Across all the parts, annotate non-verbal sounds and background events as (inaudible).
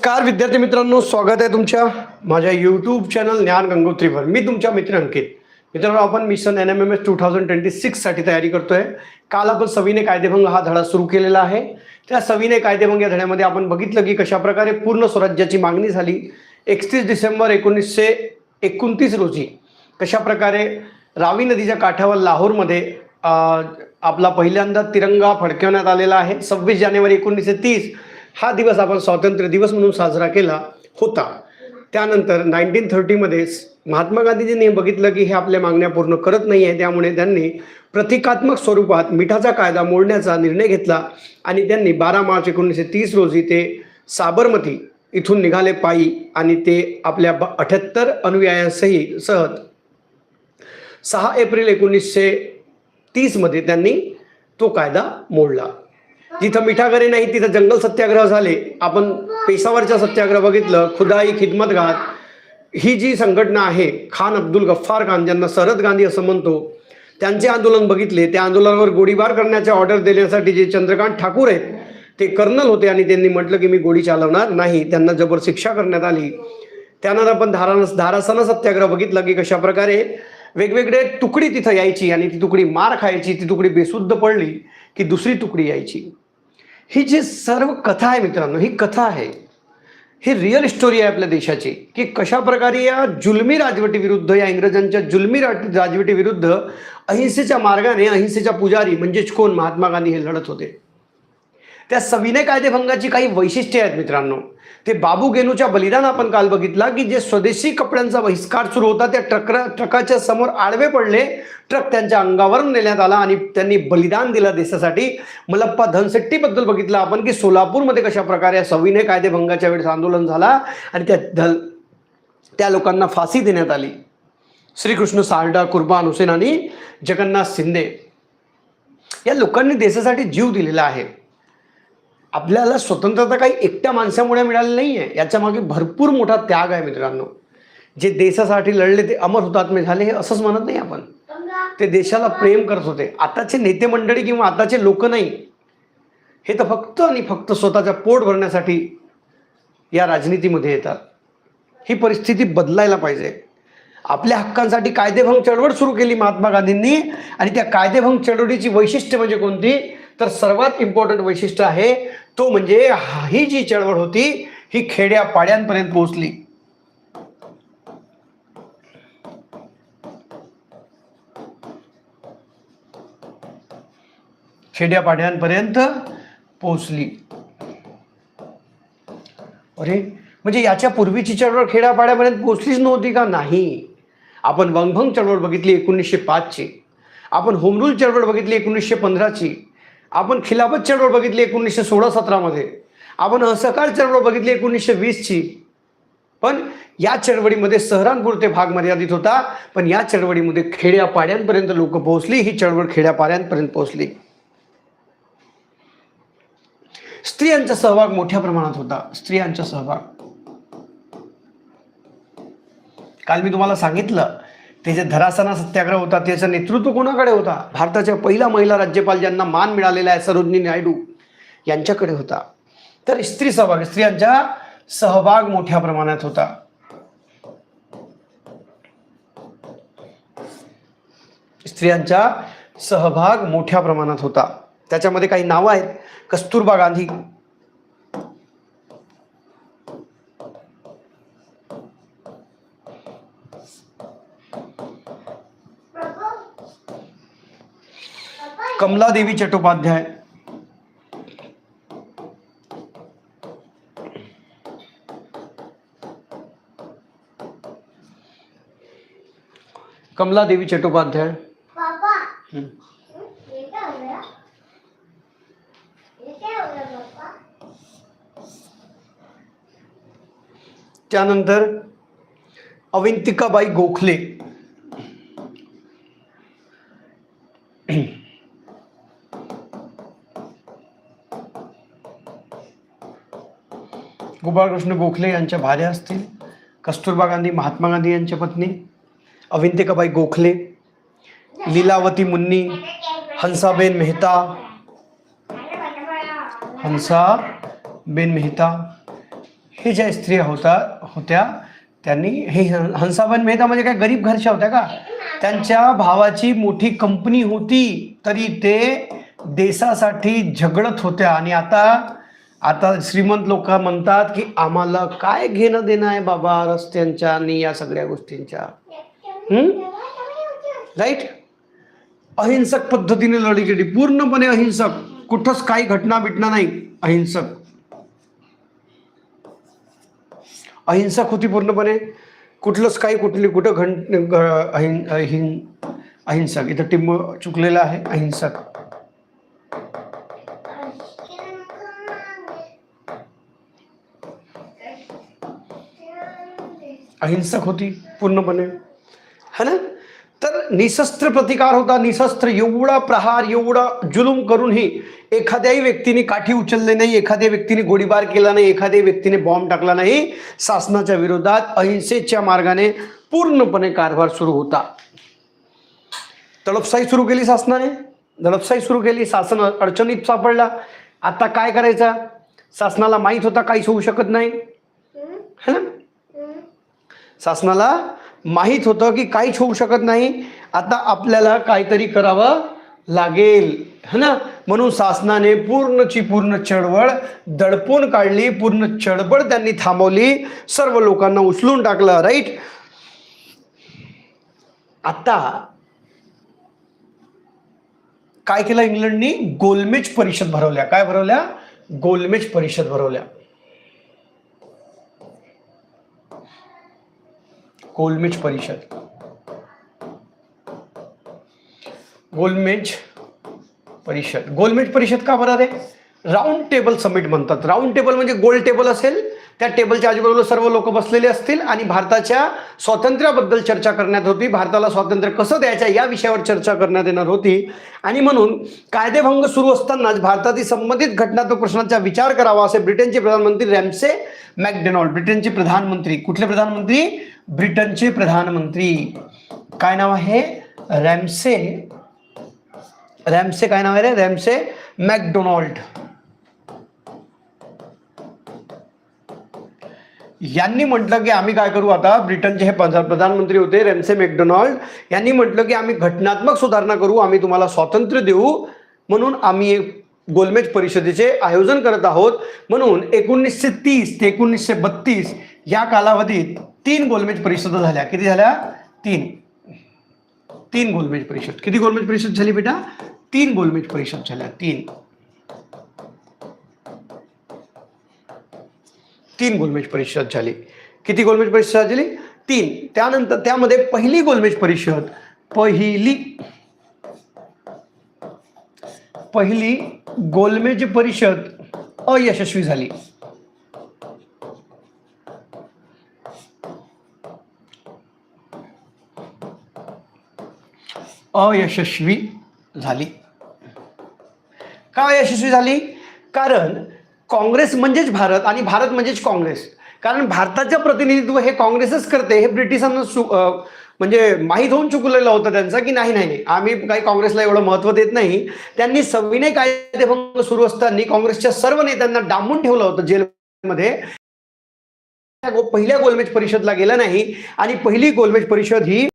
नमस्कार विद्यार्थी मित्रांनो स्वागत आहे तुमच्या माझ्या यूट्यूब चॅनल ज्ञान गंगोत्रीवर. मी तुमच्या मित्र अंकित. मित्रांनो आपण mission N M M S two thousand twenty सिक्ससाठी तयारी करतोय. काल आपण सविनय कायदेभंग हा धडा सुरू केलेला आहे. त्या सविनय कायदेभंग या धड्यामध्ये आपण बघितलं की कशाप्रकारे पूर्ण स्वराज्याची मागणी झाली. एकतीस डिसेंबर एकोणीसशे एकोणतीस रोजी कशाप्रकारे रावी नदीच्या काठावर लाहोरमध्ये आपला पहिल्यांदा तिरंगा फडकवण्यात आलेला आहे. सव्वीस जानेवारी एकोणीसशे तीस हा दिवस आपण स्वातंत्र्य दिवस म्हणून साजरा केला होता. त्यानंतर नाईन्टीन थर्टीमध्ये महात्मा गांधीजींनी बघितलं की हे आपल्या मागण्या पूर्ण करत नाही आहे. त्यामुळे त्यांनी प्रतिकात्मक स्वरूपात मिठाचा कायदा मोडण्याचा निर्णय घेतला आणि त्यांनी बारा मार्च एकोणीसशे तीस रोजी ते साबरमती इथून निघाले पायी आणि ते आपल्या ब अठ्याहत्तर अनुयायांसही सह सहा एप्रिल एकोणीसशे तीसमध्ये त्यांनी तो कायदा मोडला. जिथं मिठागरे नाही तिथं जंगल सत्याग्रह झाले. आपण पेशावरच्या सत्याग्रह बघितलं खुदाई खिदमतगार ही जी संघटना आहे खान अब्दुल गफ्फार खान ज्यांना सरद गांधी असं म्हणतो त्यांचे आंदोलन बघितले. त्या आंदोलनावर गोळीबार करण्याचे ऑर्डर देण्यासाठी जे चंद्रकांत ठाकूर आहेत ते कर्नल होते आणि त्यांनी म्हटलं की मी गोळी चालवणार नाही. त्यांना जबर शिक्षा करण्यात आली. त्यानंतर आपण धारा धारासना सत्याग्रह बघितला की कशा प्रकारे वेगवेगळे तुकडी तिथं यायची आणि ती तुकडी मार खायची ती तुकडी बेशुद्ध पडली की दुसरी तुकडी यायची. ही जी सर्व कथा आहे मित्रांनो ही कथा आहे ही रिअल स्टोरी आहे आपल्या देशाची की कशा प्रकारे या जुलमी राजवटीविरुद्ध या इंग्रजांच्या जुलमी राज- राजवटीविरुद्ध अहिंसेच्या मार्गाने अहिंसेच्या पुजारी म्हणजेच कोण? महात्मा गांधी हे लढत होते. त्या सविनय कायदेभंगाची काही वैशिष्ट्ये आहेत मित्रांनो. ते बाबू गेनूच्या बलिदान आपण काल बघितला की जे स्वदेशी कपड्यांचा बहिष्कार सुरू होता त्या ट्रक ट्रकाच्या समोर आडवे पडले ट्रक त्यांच्या अंगावर नेण्यात आला आणि त्यांनी बलिदान दिलं देशासाठी. मलप्पा धनशेट्टीबद्दल बघितलं आपण की सोलापूरमध्ये कशा प्रकारे या सविनय कायदेभंगाच्या वेळेस आंदोलन झाला आणि त्या धल त्या लोकांना फाशी देण्यात आली. श्रीकृष्ण सारडा कुर्बान हुसेन आणि जगन्नाथ शिंदे. या लोकांनी देशासाठी जीव दिलेला आहे. आपल्याला स्वतंत्रता काही एकट्या माणसामुळे मिळाली नाही आहे याच्या मागे भरपूर मोठा त्याग आहे मित्रांनो. जे देशासाठी लढले ते अमर हुतात्मे झाले हे असंच म्हणत नाही आपण. ते देशाला प्रेम करत होते. आताचे नेते मंडळी किंवा आताचे लोक नाही. हे तर फक्त आणि फक्त स्वतःच्या पोट भरण्यासाठी या राजनीतीमध्ये येतात. ही परिस्थिती बदलायला पाहिजे. आपल्या हक्कांसाठी कायदेभंग चळवळ सुरू केली महात्मा गांधींनी आणि त्या कायदेभंग चळवळीची वैशिष्ट्य म्हणजे कोणती? तर सर्वात इम्पॉर्टंट वैशिष्ट्य आहे तो म्हणजे हा- ही जी चळवळ होती ही खेड्या पाड्यांपर्यंत पोहोचली. खेड्या पाड्यांपर्यंत पोहोचली. अरे म्हणजे याच्या पूर्वीची चळवळ खेड्यापाड्यापर्यंत पोहोचलीच नव्हती का? नाही. आपण वंगभंग चळवळ बघितली एकोणीसशे पाचची. आपण होमरूल चळवळ बघितली एकोणीसशे पंधराची. आपण खिलाफत चळवळ बघितली एकोणीसशे सोळा सतरामध्ये. आपण असहकार चळवळ बघितली एकोणीसशे वीसची. पण या चळवळीमध्ये सहरांपुरते भाग मर्यादित होता. पण या चळवळीमध्ये खेड्यापाड्यांपर्यंत लोक पोहोचली. ही चळवळ खेड्यापाड्यांपर्यंत पोहोचली. स्त्रियांचा सहभाग मोठ्या प्रमाणात होता. स्त्रियांचा सहभाग. काल मी तुम्हाला सांगितलं ते जे धरासना सत्याग्रह होता त्याचं नेतृत्व कोणाकडे होता? भारताच्या पहिला महिला राज्यपाल ज्यांना मान मिळालेला आहे सरोजनी नायडू यांच्याकडे होता. तर स्त्री सहभाग स्त्रियांचा सहभाग मोठ्या प्रमाणात होता. स्त्रियांचा सहभाग मोठ्या प्रमाणात होता. त्याच्यामध्ये काही नावं आहेत. कस्तुरबा गांधी कमलादेवी चट्टोपाध्याय। कमलादेवी चट्टोपाध्याय। पापा हम्म. ये क्या हो गया? ये क्या हो गया पापा? त्यानंतर अविंतिकाबाई गोखले। गोपाळकृष्ण गोखले यांच्या भार्या असतील कस्तुरबा गांधी महात्मा गांधी यांच्या पत्नी अविंतिकाबाई गोखले लीलावती मुन्नी हंसाबेन मेहता हंसा बेन मेहता हे ज्या स्त्रिया होता होत्या त्यांनी हे हंसाबेन मेहता म्हणजे काय गरीब घरच्या होत्या का? त्यांच्या भावाची मोठी कंपनी होती तरी ते देशासाठी झगडत होत्या. आणि आता आता श्रीमंत लोक म्हणतात की आम्हाला काय घेणं देणं आहे बाबा रस्त्यांच्या आणि या सगळ्या गोष्टींच्या? राईट अहिंसक पद्धतीने लढी गेली पूर्णपणे अहिंसक. कुठंच काही घटना बिटना नाही. अहिंसक. अहिंसक होती पूर्णपणे. कुठलंच काही कुठली कुठं घंट अहिं अहिं अहिंसक. इथं टिंब चुकलेलं आहे. अहिंसक. अहिंसक होती पूर्णपणे. है ना? तर निशस्त्र प्रतिकार होता निशस्त्र एवढा प्रहार एवढा जुलूम करूनही एखाद्याही व्यक्तीने काठी उचलले नाही एखाद्या व्यक्तीने गोळीबार केला नाही एखाद्या व्यक्तीने बॉम्ब टाकला नाही शासनाच्या विरोधात अहिंसेच्या मार्गाने पूर्णपणे कारभार सुरू होता. तडपसाई सुरू केली शासनाने. दडपसाई सुरू केली शासन अडचणीत सापडला. आता काय करायचा? शासनाला माहीत होता काहीच होऊ शकत नाही. है ना? शासनाला माहीत होतं की काहीच होऊ शकत नाही. आता आपल्याला काहीतरी करावं लागेल. है ना? म्हणून शासनाने पूर्णची पूर्ण चळवळ दडपून काढली. पूर्ण चळवळ त्यांनी थांबवली. सर्व लोकांना उचलून टाकलं. राईट आता काय केलं इंग्लंडनी? गोलमेज परिषद भरवल्या. काय भरवल्या? गोलमेज परिषद भरवल्या. गोलमेज परिषद. गोलमेज परिषद. गोलमेज परिषद का बरं रे राऊंड टेबल समिट म्हणतात. राऊंड टेबल म्हणजे गोल टेबल असेल त्या टेबलच्या आजूबाजूला सर्व लोक बसलेले असतील आणि भारताच्या स्वातंत्र्याबद्दल चर्चा करण्यात होती. भारताला स्वातंत्र्य कसं द्यायचं या विषयावर चर्चा करण्यात येणार होती. आणि म्हणून कायदेभंग सुरू असतानाच भारतातील संबंधित घटनात्मक प्रश्नांचा विचार करावा असे ब्रिटनचे प्रधानमंत्री रॅम्से मॅकडोनाल्ड ब्रिटनचे प्रधानमंत्री कुठले प्रधानमंत्री? ब्रिटनचे प्रधानमंत्री. काय नाव आहे? रॅम्से. रॅम्से काय नाव आहे रे? Ramsay McDonald. यांनी म्हटलं की आम्ही काय करू आता? ब्रिटनचे हे प्रधानमंत्री होते रेमसे मॅकडोनाल्ड. यांनी म्हटलं की आम्ही घटनात्मक सुधारणा करू आम्ही तुम्हाला स्वातंत्र्य देऊ. म्हणून आम्ही एक गोलमेज परिषदेचे आयोजन करत आहोत. म्हणून एकोणीसशे तीस ते एकोणीसशे बत्तीस या कालावधीत तीन गोलमेज परिषद झाल्या. किती झाल्या? तीन. तीन गोलमेज परिषद. किती गोलमेज परिषद झाली बेटा? तीन गोलमेज परिषद झाल्या. तीन. तीन गोलमेज परिषद झाली. किती गोलमेज परिषद झाली? तीन. त्यानंतर त्यामध्ये पहिली गोलमेज परिषद पहिली पहिली गोलमेज परिषद अयशस्वी झाली. अयशस्वी झाली. का यशस्वी झाली? कारण काँग्रेस म्हणजेच भारत आणि भारत म्हणजेच काँग्रेस. कारण भारताचं प्रतिनिधित्व हे काँग्रेसच करते हे ब्रिटिशांना म्हणजे माहीत होऊन चुकलेलं होतं त्यांचं की नाही नाही. आम्ही काही काँग्रेसला एवढं महत्त्व देत नाही. त्यांनी सविनय कायदेभंग सुरू असताना काँग्रेसच्या सर्व नेत्यांना डांबून ठेवलं होतं जेलमध्ये. पहिल्या गोलमेज परिषदला गेला नाही आणि पहिली गोलमेज परिषद ही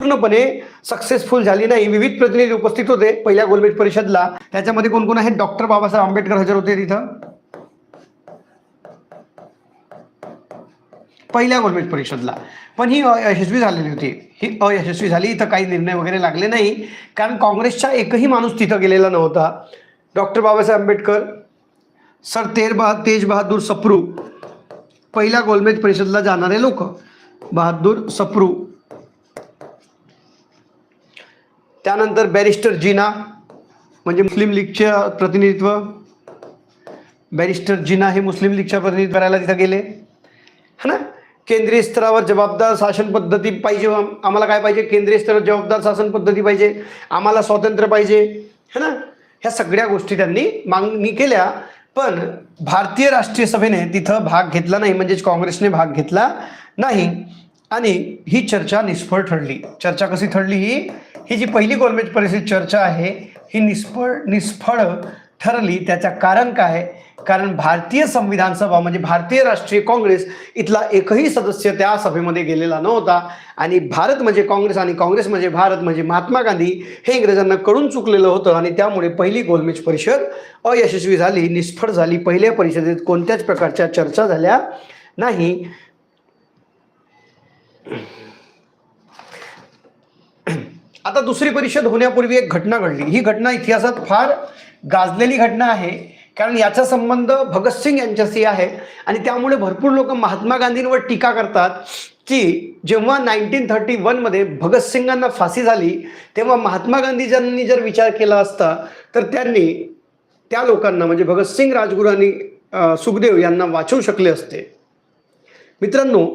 पूर्णपणे सक्सेसफुल झाली नाही. विविध प्रतिनिधी उपस्थित होते पहिल्या गोलमेज परिषदला. त्याच्यामध्ये कोण कोण आहेत? डॉक्टर बाबासाहेब आंबेडकर हजर होते तिथं. पहिल्या गोलमेज परिषदला. पण ही अयशस्वी झालेली होती. ही अयशस्वी झाली इथं काही निर्णय वगैरे लागले नाही. कारण काँग्रेसचा एकही माणूस तिथं गेलेला नव्हता. डॉक्टर बाबासाहेब आंबेडकर सर तेर बहा तेज बहादूर सप्रू पहिल्या गोलमेज परिषदला जाणारे लोक बहादूर सप्रू. त्यानंतर बॅरिस्टर जिना म्हणजे मुस्लिम लीगचे प्रतिनिधित्व. बॅरिस्टर जिना हे मुस्लिम लीगच्या प्रतिनिधित्व करायला तिथं गेले. है ना? केंद्रीय स्तरावर जबाबदार शासन पद्धती पाहिजे आम्हाला काय पाहिजे? केंद्रीय स्तरावर जबाबदार शासन पद्धती पाहिजे. आम्हाला स्वातंत्र्य पाहिजे. है ना? ह्या सगळ्या गोष्टी त्यांनी मागणी केल्या. पण भारतीय राष्ट्रीय सभेने तिथं भाग घेतला नाही म्हणजेच काँग्रेसने भाग घेतला नाही. आणि ही चर्चा निष्फळ ठरली. चर्चा कशी ठरली ही? ही जी पहिली गोलमेज परिषद चर्चा आहे ही निष्फळ निष्फळ ठरली. त्याचं कारण काय? कारण भारतीय संविधान सभा म्हणजे भारतीय राष्ट्रीय काँग्रेस इथला एकही सदस्य त्या सभेमध्ये गेलेला नव्हता. आणि भारत म्हणजे काँग्रेस आणि काँग्रेस म्हणजे भारत म्हणजे महात्मा गांधी हे इंग्रजांना कळून चुकलेलं होतं आणि त्यामुळे पहिली गोलमेज परिषद अयशस्वी झाली निष्फळ झाली. पहिल्या परिषदेत कोणत्याच प्रकारच्या चर्चा झाल्या नाही. आता दुसरी परिषद होण्यापूर्वी एक घटना घडली. ही घटना इतिहासात फार गाजलेली घटना आहे. कारण याचा संबंध भगतसिंग यांच्याशी आहे. आणि त्यामुळे भरपूर लोक महात्मा गांधींवर टीका करतात की जेव्हा नाईन्टीन थर्टी वनमध्ये भगतसिंगांना फाशी झाली तेव्हा महात्मा गांधीजींनी जर विचार केला असता तर त्यांनी त्या लोकांना म्हणजे भगतसिंग राजगुरू आणि सुखदेव यांना वाचवू शकले असते. मित्रांनो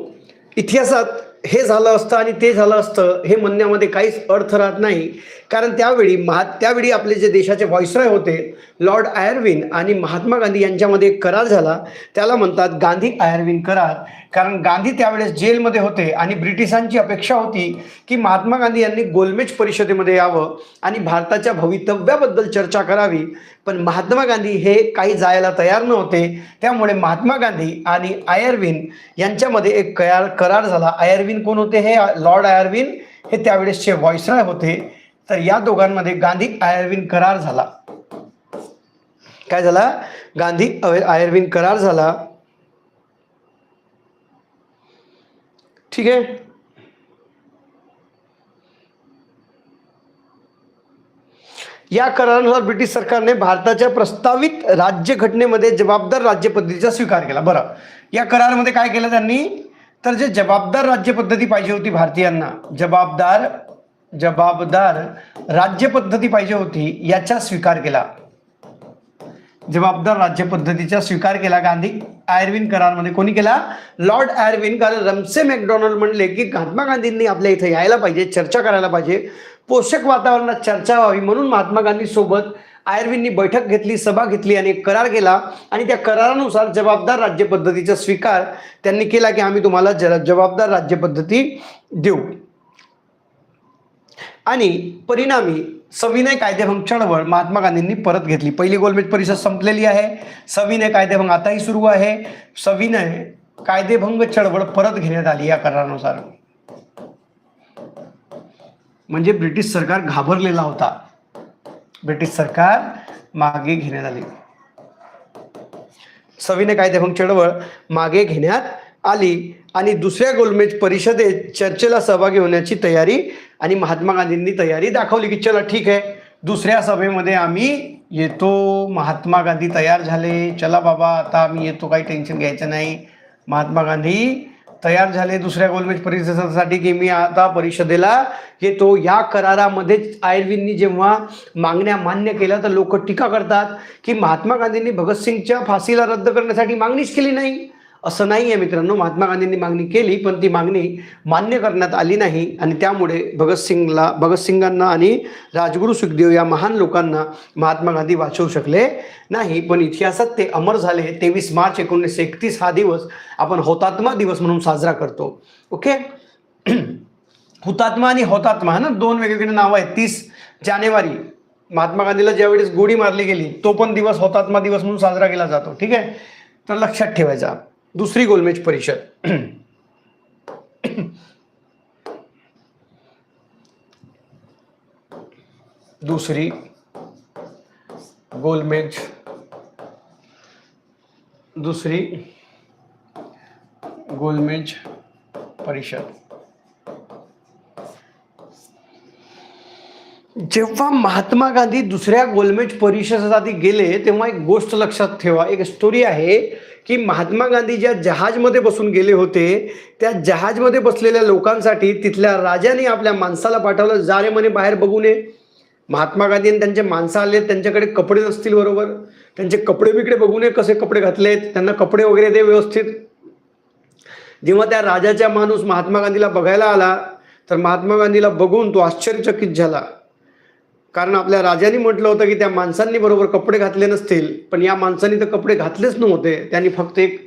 इतिहासात हे झालं असतं आणि ते झालं असतं हे म्हणण्यामध्ये काहीच अर्थ राहत नाही. कारण त्यावेळी महा त्यावेळी आपले जे देशाचे व्हॉइसरॉय होते लॉर्ड आयर्विन आणि महात्मा गांधी यांच्यामध्ये एक करार झाला. त्याला म्हणतात गांधी आयर्विन करार. कारण गांधी त्यावेळेस जेलमध्ये होते आणि ब्रिटिशांची अपेक्षा होती की महात्मा गांधी यांनी गोलमेज परिषदेमध्ये यावं आणि भारताच्या भवितव्याबद्दल चर्चा करावी. पण महात्मा गांधी हे काही जायला तयार नव्हते. त्यामुळे महात्मा गांधी आणि आयर्विन यांच्यामध्ये एक कयार करार झाला. आयर्विन कोण होते? हे लॉर्ड आयर्विन हे त्यावेळेसचे व्हॉइसराय होते. तर या दोघांमध्ये गांधी आयर्विन करार झाला. काय झाला? गांधी आयर्विन करार झाला. ठीक आहे या करारानुसार ब्रिटिश सरकारने भारताच्या प्रस्तावित राज्यघटनेमध्ये जबाबदार राज्यपद्धतीचा स्वीकार केला. बरं. या करारमध्ये काय केलं त्यांनी? तर जे जबाबदार राज्यपद्धती पाहिजे होती भारतीयांना जबाबदार जबाबदार राज्यपद्धती पाहिजे होती याचा स्वीकार केला. जबाबदार राज्य पद्धतीचा स्वीकार केला गांधी. आयर्विन करारमध्ये कोणी केला? लॉर्ड आयर्विन कारण रमसे मॅकडॉनल्ड म्हणले की महात्मा गांधींनी आपल्या इथे यायला पाहिजे चर्चा करायला पाहिजे. पोषक वातावरणात चर्चा व्हावी म्हणून महात्मा गांधी सोबत आयर्विननी बैठक घेतली सभा घेतली आणि एक करार केला. आणि त्या करारानुसार जबाबदार राज्य पद्धतीचा स्वीकार त्यांनी केला की आम्ही तुम्हाला ज जबाबदार राज्य पद्धती देऊ. आणि परिणामी सविनय कायदेभंग चळवळ महात्मा गांधींनी परत घेतली. पहिली गोलमेज परिषद संपलेली आहे. सविनय कायदेभंग आताही सुरू आहे. सविनय कायदेभंग चळवळ परत घेण्यात आली या करारानुसार. म्हणजे ब्रिटिश सरकार घाबरलेला होता. ब्रिटिश सरकार मागे घेण्यात आली. सविनय कायदेभंग चळवळ मागे घेण्यात आली. आणि दुसऱ्या गोलमेज परिषदेत चर्चेला सहभागी होण्याची तयारी आणि महात्मा गांधींनी तयारी दाखवली की चला ठीक आहे दुसऱ्या सभेमध्ये आम्ही येतो महात्मा गांधी तयार झाले चला बाबा आता आम्ही येतो काही टेन्शन घ्यायचं नाही. महात्मा गांधी तयार झाले दुसऱ्या गोलमेज परिषदेसाठी की मी आता परिषदेला येतो. या करारामध्येच आयर्विननी जेव्हा मागण्या मान्य केल्या तर लोक टीका करतात की महात्मा गांधींनी भगतसिंगच्या फाशीला रद्द करण्यासाठी मागणीच केली नाही. असं नाही आहे मित्रांनो. महात्मा गांधींनी मागणी केली पण ती मागणी मान्य करण्यात आली नाही. आणि त्यामुळे भगतसिंगला भगतसिंगांना आणि राजगुरू सुखदेव या महान लोकांना महात्मा गांधी वाचवू शकले नाही. पण इतिहासात ते अमर झाले. तेवीस मार्च एकोणीसशे एकतीस हा दिवस आपण हौतात्मा दिवस म्हणून साजरा करतो. ओके? (clears throat) हुतात्मा आणि हौतात्मा ना? दोन वेगवेगळे नावं आहेत. तीस जानेवारी महात्मा गांधीला ज्यावेळेस गोडी मारली गेली तो पण दिवस हौतात्मा दिवस म्हणून साजरा केला जातो. ठीक आहे? तर लक्षात ठेवायचा. दुसरी गोलमेज परिषद. दुसरी गोलमेज दुसरी गोलमेज परिषद. जेव्हा महात्मा गांधी दुसऱ्या गोलमेज परिषदेसाठी गेले तेव्हा एक गोष्ट लक्षात ठेवा. एक स्टोरी आहे. की महात्मा गांधी ज्या जहाजमध्ये बसून गेले होते त्या जहाजमध्ये बसलेल्या लोकांसाठी तिथल्या राजाने आपल्या माणसाला पाठवलं जा रे म्हणे बाहेर बघू नये. महात्मा गांधी आणि त्यांचे माणसं आले त्यांच्याकडे कपडे नसतील बरोबर. त्यांचे कपडे बिकडे बघू नये कसे कपडे घातलेत त्यांना कपडे वगैरे दे व्यवस्थित. जेव्हा त्या राजाचा माणूस महात्मा गांधीला बघायला आला तर महात्मा गांधीला बघून तो आश्चर्यचकित झाला. कारण आपल्या राजाने म्हटलं होतं की त्या माणसांनी बरोबर कपडे घातले नसतील पण या माणसांनी तर कपडे घातलेच नव्हते. त्यांनी फक्त एक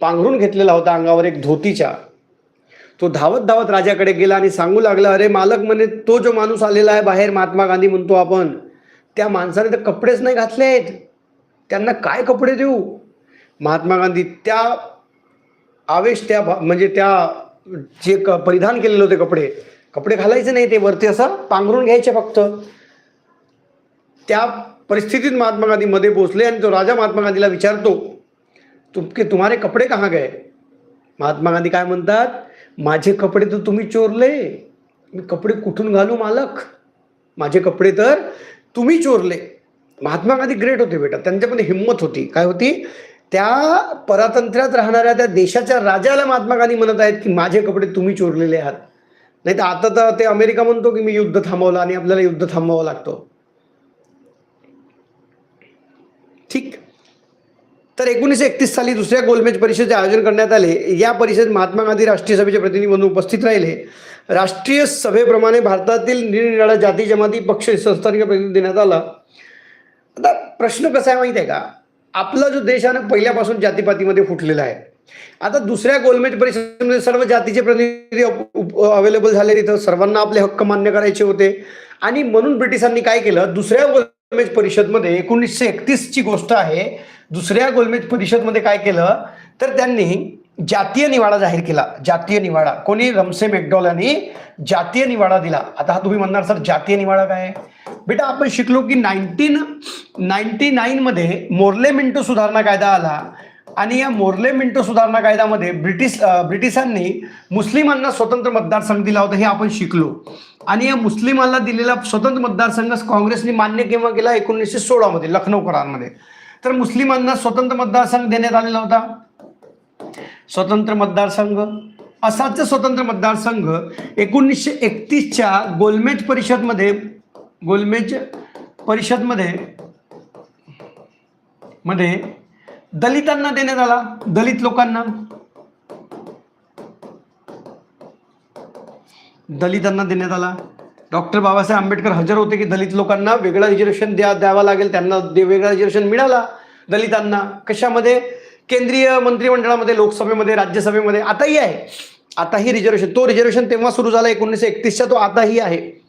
पांघरून घेतलेला होता अंगावर एक धोतीच्या तो धावत धावत राजाकडे गेला आणि सांगू लागला अरे मालक म्हणे तो जो माणूस आलेला आहे बाहेर महात्मा गांधी म्हणतो आपण त्या माणसाने तर कपडेच नाही घातले आहेत. त्यांना काय कपडे देऊ? महात्मा गांधी त्या आवेश त्या भा- म्हणजे त्या जे क परिधान केलेले होते कपडे कपडे घालायचे नाही ते वरती असं पांघरून घ्यायचे फक्त. त्या परिस्थितीत महात्मा गांधी मध्ये पोहोचले आणि तो राजा महात्मा गांधीला विचारतो तुमके तुम्हारे कपडे कहाँ गए? महात्मा गांधी काय म्हणतात माझे कपडे तर तुम्ही चोरले. मी कपडे कुठून घालू मालक? माझे कपडे तर तुम्ही चोरले. महात्मा गांधी ग्रेट होते बेटा. त्यांच्यामध्ये हिंमत होती. काय होती? त्या परातंत्र्यात राहणाऱ्या त्या देशाच्या राजाला महात्मा गांधी म्हणत आहेत की माझे कपडे तुम्ही चोरलेले आहात. नाही तर आता तर ते अमेरिका म्हणतो की मी युद्ध थांबवलं आणि आपल्याला युद्ध थांबवावं लागतं. ठीक. तर एकोणीसशे एकतीस साली दुसऱ्या गोलमेज परिषदेचे आयोजन करण्यात आले. या परिषदेत महात्मा गांधी राष्ट्रीय सभेचे प्रतिनिधी म्हणून उपस्थित राहिले. राष्ट्रीय सभेप्रमाणे भारतातील निरनिराळ्या जाती जमाती पक्ष संस्थांना प्रतिनिधी देण्यात आला. आता प्रश्न कसा आहे माहिती आहे का? आपला जो देश आहे ना पहिल्यापासून जातीपातीमध्ये फुटलेला आहे. आता दुसऱ्या गोलमेज परिषदेमध्ये सर्व जातीचे प्रतिनिधी अवेलेबल झाले तिथं सर्वांना आपले हक्क मान्य करायचे होते. आणि म्हणून ब्रिटिशांनी काय केलं? दुसऱ्या गोलमेज परिषदमध्ये एकोणीसशे एकतीस ची गोष्ट आहे. दुसऱ्या गोलमेज परिषदमध्ये काय केलं? तर त्यांनी जातीय निवाडा जाहीर केला. जातीय निवाडा. कोणी? रमसे मेकडॉल यांनी जातीय निवाडा दिला. आता हा तुम्ही म्हणणार सर जातीय निवाडा काय बेटा आपण शिकलो की नाईन्टीन नाईन्टी नाईनमध्ये मोर्ले मिंटो सुधारणा कायदा आला. आणि या मोर्ले मिंटो सुधारणा कायद्यामध्ये ब्रिटिश ब्रिटिशांनी मुस्लिमांना स्वतंत्र मतदारसंघ दिला होता हे आपण शिकलो. आणि या मुस्लिमांना दिलेला स्वतंत्र मतदारसंघ काँग्रेसने मान्य केव्हा केला? एकोणीसशे सोळामध्ये लखनौ करारमध्ये. तर मुस्लिमांना स्वतंत्र मतदारसंघ देण्यात आलेला होता. स्वतंत्र मतदारसंघ असाच स्वतंत्र मतदारसंघ एकोणीसशे एकतीसच्या गोलमेज परिषदमध्ये गोलमेज परिषदमध्ये मध्ये दलितांना देण्यात आला. दलित लोकांना. दलितांना देण्यात आला. डॉक्टर बाबासाहेब आंबेडकर हजर होते की दलित लोकांना वेगळं रिझर्वेशन द्या द्यावं लागेल त्यांना दे- वेगळं रिझर्वेशन मिळाला दलितांना. कशामध्ये? केंद्रीय मंत्रिमंडळामध्ये लोकसभेमध्ये राज्यसभेमध्ये. आताही आहे. आताही रिझर्वेशन तो रिझर्वेशन तेव्हा सुरू झाला एकोणीसशे एकतीसचा तो आताही आहे.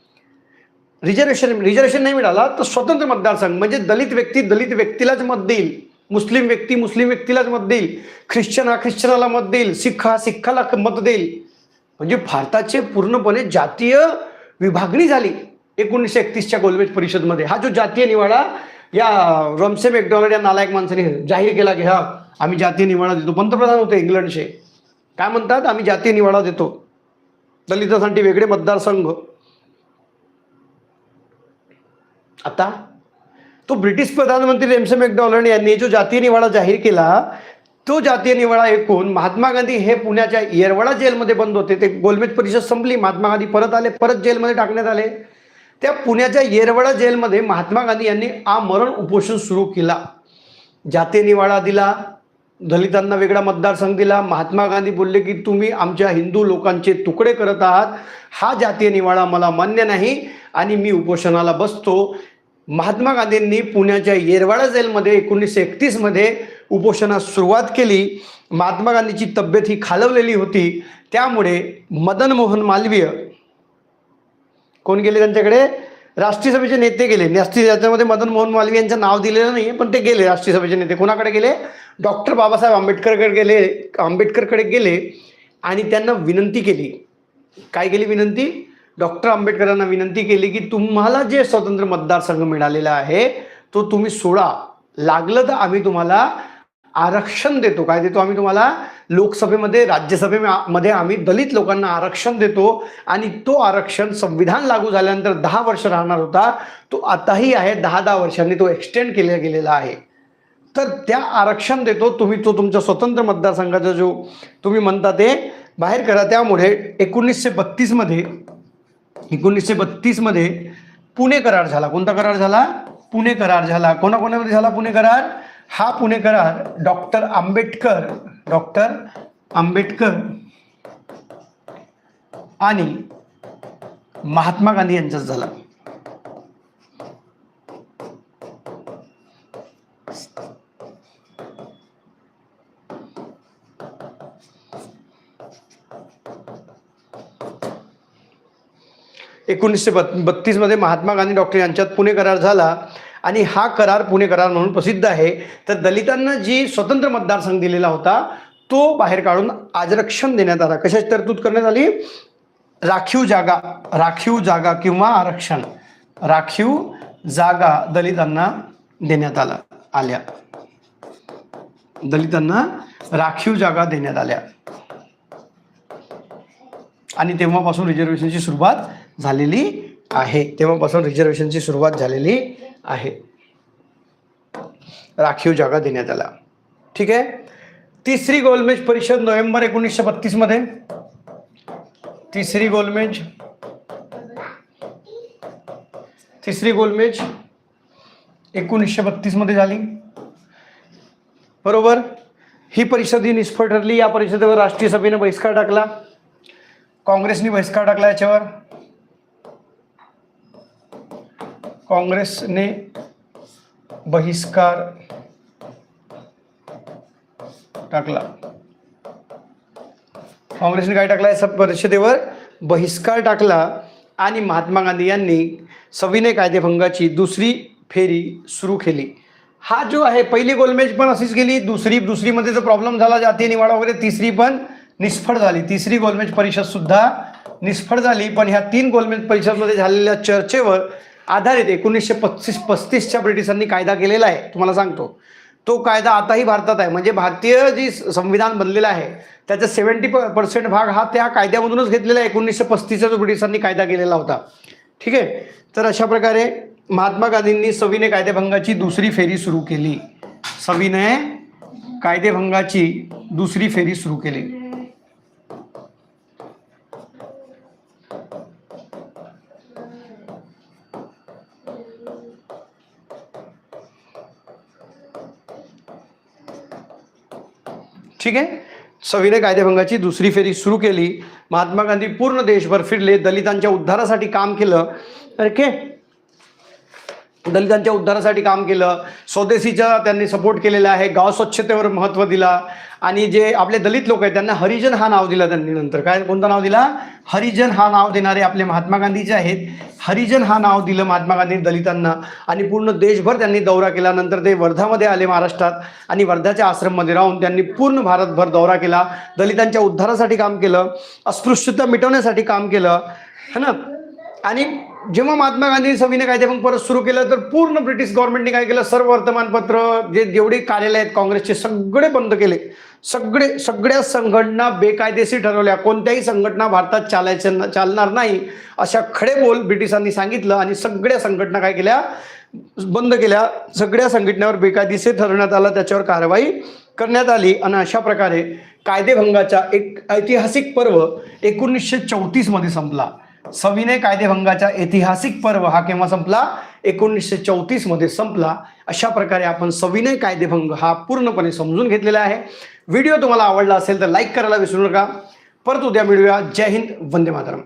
रिझर्वेशन रिझर्वेशन नाही मिळाला तर स्वतंत्र मतदारसंघ म्हणजे दलित व्यक्ती दलित व्यक्तीलाच मत देईल. मुस्लिम व्यक्ती मुस्लिम व्यक्तीलाच मत देईल. ख्रिश्चन हा ख्रिश्चनाला मत देईल. सिख हा सिखाला मत देईल. म्हणजे भारताचे पूर्णपणे जातीय विभागणी झाली एकोणीसशे एकतीसच्या गोलमेज परिषदमध्ये. हा जो जातीय निवाडा या रमसे मॅकडॉनल्ड या नालायक माणसाने जाहीर केला की हा आम्ही जातीय निवाडा देतो. पंतप्रधान होते इंग्लंडचे. काय म्हणतात? आम्ही जातीय निवाडा देतो. दलितांसाठी वेगळे मतदारसंघ. आता तो ब्रिटिश प्रधानमंत्री रेमसे मॅकडॉनल्ड यांनी जो जातीय निवाडा जाहीर केला तो जातीय निवाडा ऐकून महात्मा गांधी हे पुण्याच्या येरवडा जेलमध्ये बंद होते. ते गोलमेज परिषद संपली महात्मा गांधी परत आले परत जेलमध्ये टाकण्यात आले. त्या पुण्याच्या येरवडा जेलमध्ये महात्मा गांधी यांनी आमरण उपोषण सुरू केला. जातीय निवाडा दिला दलितांना वेगळा मतदारसंघ दिला. महात्मा गांधी बोलले की तुम्ही आमच्या हिंदू लोकांचे तुकडे करत आहात. हा जातीय निवाडा मला मान्य नाही आणि मी उपोषणाला बसतो. महात्मा गांधींनी पुण्याच्या येरवाडा जेलमध्ये एकोणीसशे एकतीसमध्ये उपोषणास सुरुवात केली. महात्मा गांधीची तब्येत ही खालवलेली होती. त्यामुळे मदन मोहन मालवीय कोण गेले त्यांच्याकडे? राष्ट्रीय सभेचे नेते गेले. राष्ट्रीय याच्यामध्ये मदन मोहन मालवीय यांचं नाव दिलेलं नाही पण ते गेले राष्ट्रीय सभेचे नेते. कोणाकडे गेले? डॉक्टर बाबासाहेब आंबेडकरकडे गेले आंबेडकरकडे गेले आणि त्यांना विनंती केली. काय केली विनंती? डॉक्टर आंबेडकरांना विनंती केली की तुम्हाला जे स्वतंत्र मतदारसंघ मिळालेला आहे तो तुम्ही सोडा. लागलं तर आम्ही तुम्हाला आरक्षण देतो. काय देतो आम्ही तुम्हाला? लोकसभेमध्ये राज्यसभेमध्ये आम्ही दलित लोकांना आरक्षण देतो आणि तो आरक्षण संविधान लागू झाल्यानंतर दहा वर्ष राहणार होता. तो आताही आहे दहा दहा वर्षांनी तो एक्सटेंड केला गेलेला आहे. तर त्या आरक्षण देतो तुम्ही तो तुमच्या स्वतंत्र मतदारसंघाचा जो तुम्ही म्हणता ते बाहेर करा. त्यामुळे एकोणीसशे बत्तीसमध्ये एकोणीसशे बत्तीसमध्ये पुणे करार झाला. कोणता करार झाला? पुणे करार झाला. कोणाकोणामध्ये झाला पुणे करार? हा पुणे करार डॉक्टर आंबेडकर डॉक्टर आंबेडकर आणि महात्मा गांधी यांचाच झाला. एकोणीसशे बत् बत्तीसमध्ये महात्मा गांधी डॉक्टर यांच्यात पुणे करार झाला. आणि हा करार पुणे करार म्हणून प्रसिद्ध आहे. तर दलितांना जी स्वतंत्र मतदारसंघ दिलेला होता तो बाहेर काढून आरक्षण देण्यात आला. कशाची तरतूद करण्यात आली? राखीव जागा राखीव जागा किंवा आरक्षण. राखीव जागा दलितांना देण्यात आला आल्या. दलितांना राखीव जागा देण्यात आल्या. आणि तेव्हापासून रिझर्वेशनची सुरुवात झालेली आहे. तेव्हापासून रिझर्वेशनची सुरुवात झालेली आहे. राखीव जागा देण्यात आला. ठीक आहे? तिसरी गोलमेज परिषद नोव्हेंबर एकोणीसशे बत्तीसमध्ये तिसरी गोलमेज तिसरी गोलमेज एकोणीसशे बत्तीसमध्ये झाली. बरोबर? ही परिषद ही निष्फळ ठरली. या परिषदेवर राष्ट्रीय सभेने बहिष्कार टाकला. काँग्रेसने बहिष्कार टाकला याच्यावर. काँग्रेसने बहिष्कार टाकला. काँग्रेसने काय टाकला? या परिषदेवर बहिष्कार टाकला आणि महात्मा गांधी यांनी सविनय कायदेभंगाची दुसरी फेरी सुरू केली. हा जो आहे पहिली गोलमेज पण अशीच गेली. दुसरी दुसरीमध्ये जो प्रॉब्लेम झाला जातीय निवाडा वगैरे तिसरी पण निष्फळ झाली. तिसरी गोलमेज परिषद सुद्धा निष्फळ झाली. पण ह्या तीन गोलमेज परिषदमध्ये झालेल्या चर्चेवर आधारित एकोणीसशे पस्तीस पस्तीसच्या ब्रिटिशांनी कायदा केलेला आहे तुम्हाला सांगतो. तो कायदा आताही भारतात आहे. म्हणजे भारतीय जी संविधान बनलेलं आहे त्याचा सेवन्टी पर्सेंट भाग हा त्या कायद्यामधूनच घेतलेला आहे. एकोणीसशे पस्तीसचा जो ब्रिटिशांनी कायदा केलेला होता. ठीक आहे? तर अशा प्रकारे महात्मा गांधींनी सविनय कायदेभंगाची दुसरी फेरी सुरू केली. सविनय कायदेभंगाची दुसरी फेरी सुरू केली. ठीक आहे? सविनय कायदेभंगाची दुसरी फेरी सुरू केली. महात्मा गांधी पूर्ण देशभर फिरले. दलितांच्या उद्धारासाठी काम केलं. ओके? दलितांच्या उद्धारासाठी काम केलं. स्वदेशीचा त्यांनी सपोर्ट केलेला आहे. गाव स्वच्छतेवर महत्त्व दिला. आणि जे आपले दलित लोक आहेत त्यांना हरिजन हा नाव दिला त्यांनी नंतर. काय कोणतं नाव दिला? हरिजन हा नाव देणारे आपले महात्मा गांधी जे आहेत. हरिजन हा नाव दिलं महात्मा गांधी दलितांना. आणि पूर्ण देशभर त्यांनी दौरा केला. नंतर ते वर्धामध्ये आले महाराष्ट्रात. आणि वर्धाच्या आश्रममध्ये राहून त्यांनी पूर्ण भारतभर दौरा केला. दलितांच्या उद्धारासाठी काम केलं. अस्पृश्यता मिटवण्यासाठी काम केलं. है ना? आणि जेव्हा महात्मा गांधी सविनय कायदेभंग परत सुरू केलं तर पूर्ण ब्रिटिश गव्हर्नमेंटने काय केलं सर्व वर्तमानपत्र जे जेवढे कार्यालय आहेत काँग्रेसचे सगळे बंद केले. सगळे सगळ्या संघटना बेकायदेशीर ठरवल्या. कोणत्याही संघटना भारतात चालायचं चालणार नाही अशा खडे बोल ब्रिटिशांनी सांगितलं आणि सगळ्या संघटना काय केल्या बंद केल्या. सगळ्या संघटनेवर बेकायदेशीर ठरवण्यात आला त्याच्यावर कारवाई करण्यात आली आणि अशा प्रकारे कायदेभंगाचा एक ऐतिहासिक पर्व एकोणीसशे चौतीसमध्ये संपला. सविनय कायदेभंगाचा ऐतिहासिक पर्व हा केव्हा संपला? एकोणीसशे चौतीसमध्ये संपला. अशा प्रकारे आपण सविनय कायदेभंग हा पूर्णपणे समजून घेतलेला आहे. व्हिडिओ तुम्हाला आवडला असेल तर लाईक करायला विसरू नका. परत उद्या मिळूया. जय हिंद. वंदे मातरम.